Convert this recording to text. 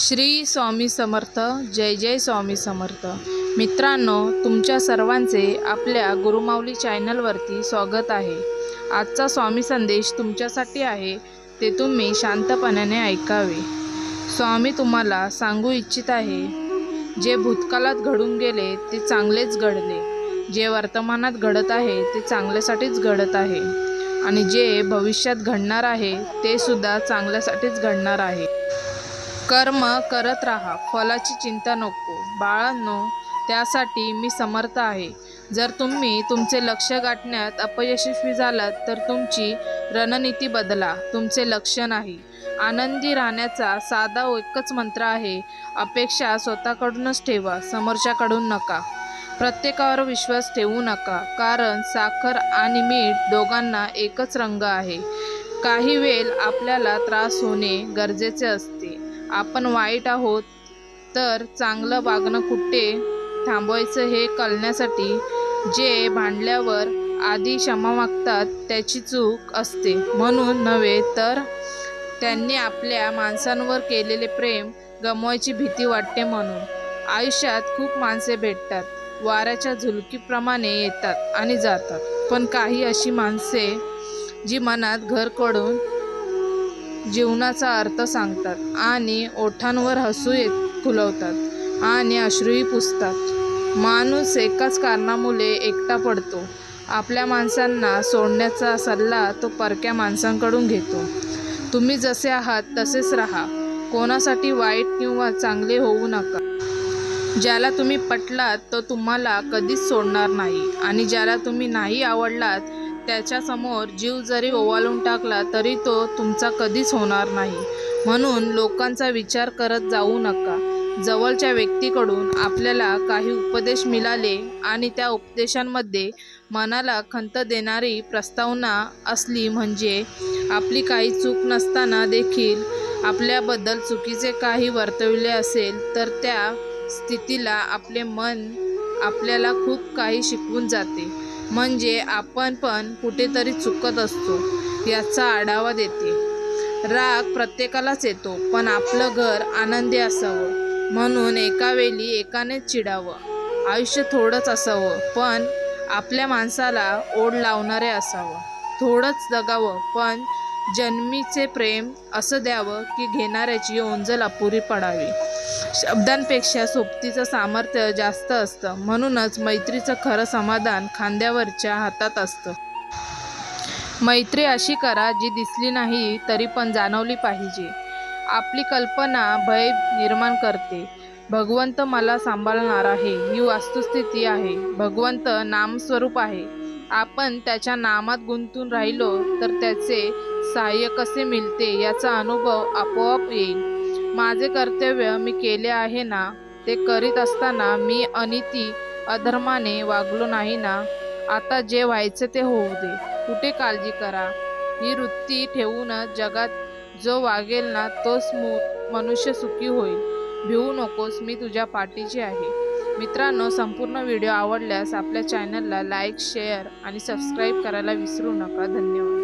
श्री स्वामी समर्थ जय जय स्वामी समर्थ. मित्रांनो तुमच्या सर्वांचे आपल्या गुरुमाऊली चॅनलवरती स्वागत आहे. आजचा स्वामी संदेश तुमच्यासाठी आहे ते तुम्ही शांतपणाने ऐकावे. स्वामी तुम्हाला सांगू इच्छित आहे जे भूतकाळात घडून गेले ते चांगलेच घडले. जे वर्तमानात घडत आहे ते चांगल्यासाठीच घडत आहे. आणि जे भविष्यात घडणार आहे ते सुद्धा चांगल्यासाठीच घडणार आहे. कर्म करत राहा फलाची चिंता नको. बाळांनो त्यासाठी मी समर्थ आहे. जर तुम्ही तुमचे लक्ष गाठण्यात अपयशस्वी झालात तर तुमची रणनीती बदला. तुमचे लक्ष नाही. आनंदी राहण्याचा साधा एकच मंत्र आहे अपेक्षा स्वतःकडूनच ठेवा समोरच्याकडून नका. प्रत्येकावर विश्वास ठेवू नका कारण साखर आणि मीठ दोघांना एकच रंग आहे. काही वेळ आपल्याला त्रास होणे गरजेचे असते. आपण वाईट आहोत तर चांगलं वागणं कुठे? थांबवायचं हे कळण्यासाठी जे भांडल्यावर आधी क्षमा मागतात त्याची चूक असते. म्हणून नव्हे तर त्यांनी आपल्या माणसांवर केलेले प्रेम गमवायची भीती वाटते म्हणून. आयुष्यात खूप माणसे भेटतात. वाऱ्याच्या झुलकीप्रमाणे येतात आणि जातात. पण काही अशी माणसे जी मनात घर करून जीवनाचा अर्थ सांगतात आणि ओठांवर हसू येत फुलवतात आणि अश्रूही पुसतात. माणूस एकाच कारणामुळे एकटा पडतो. आपल्या माणसांना सोडण्याचा सल्ला तो परक्या माणसांकडून घेतो. तुम्ही जसे आहात तसेच राहा. कोणासाठी वाईट किंवा चांगले होऊ नका. ज्याला तुम्ही पटलात तो तुम्हाला कधीच सोडणार नाही आणि ज्याला तुम्ही नाही आवडलात त्याच्यासमोर जीव जरी ओवाळून टाकला तरी तो तुमचा कधीच होणार नाही. म्हणून लोकांचा विचार करत जाऊ नका. जवळच्या व्यक्तीकडून आपल्याला काही उपदेश मिळाले आणि त्या उपदेशांमध्ये मनाला खंत देणारी प्रस्तावना असली म्हणजे आपली काही चूक नसताना देखील आपल्याबद्दल चुकीचे काही वर्तविले असेल तर त्या स्थितीला आपले मन आपल्याला खूप काही शिकवून जाते. म्हणजे आपण पण कुठेतरी चुकत असतो याचा आढावा देते. राग प्रत्येकालाच येतो पण आपलं घर आनंदी असावं. म्हणून एका वेळी एकानेच चिडावं. आयुष्य थोडंच असावं पण आपल्या माणसाला ओढ लावणारे असावं. थोडंच जगावं पण जन्मीचे प्रेम असं द्यावं की घेणाऱ्याची ओंजल अपुरी पडावी. शब्दांपेक्षा सोबतीचं सामर्थ्य जास्त असतं. म्हणूनच मैत्रीचं खरं समाधान खांद्यावरच्या हातात असतं. मैत्री अशी करा जी दिसली नाही तरी पण जाणवली पाहिजे. आपली कल्पना भय निर्माण करते. भगवंत मला सांभाळणार आहे. ही वास्तुस्थिती आहे. भगवंत नामस्वरूप आहे. आपण त्याच्या नामात गुंतून राहिलो तर त्याचे सहाय्य कसे मिळते याचा अनुभव आपोआप येईल. माझे कर्तव्य मी केले आहे ना ते करीत असताना मी अनिती अधर्माने वागलो नाही ना आता जे व्हायचं ते होऊ दे. कुठे काळजी करा. ही वृत्ती ठेवूनच जगात जो वागेल ना तोच मनुष्य सुखी होईल. भिवू नकोस मी तुझ्या पाठीची आहे. मित्रांनो संपूर्ण व्हिडिओ आवडल्यास आपल्या चॅनलला लाईक शेअर आणि सबस्क्राईब करायला विसरू नका. धन्यवाद.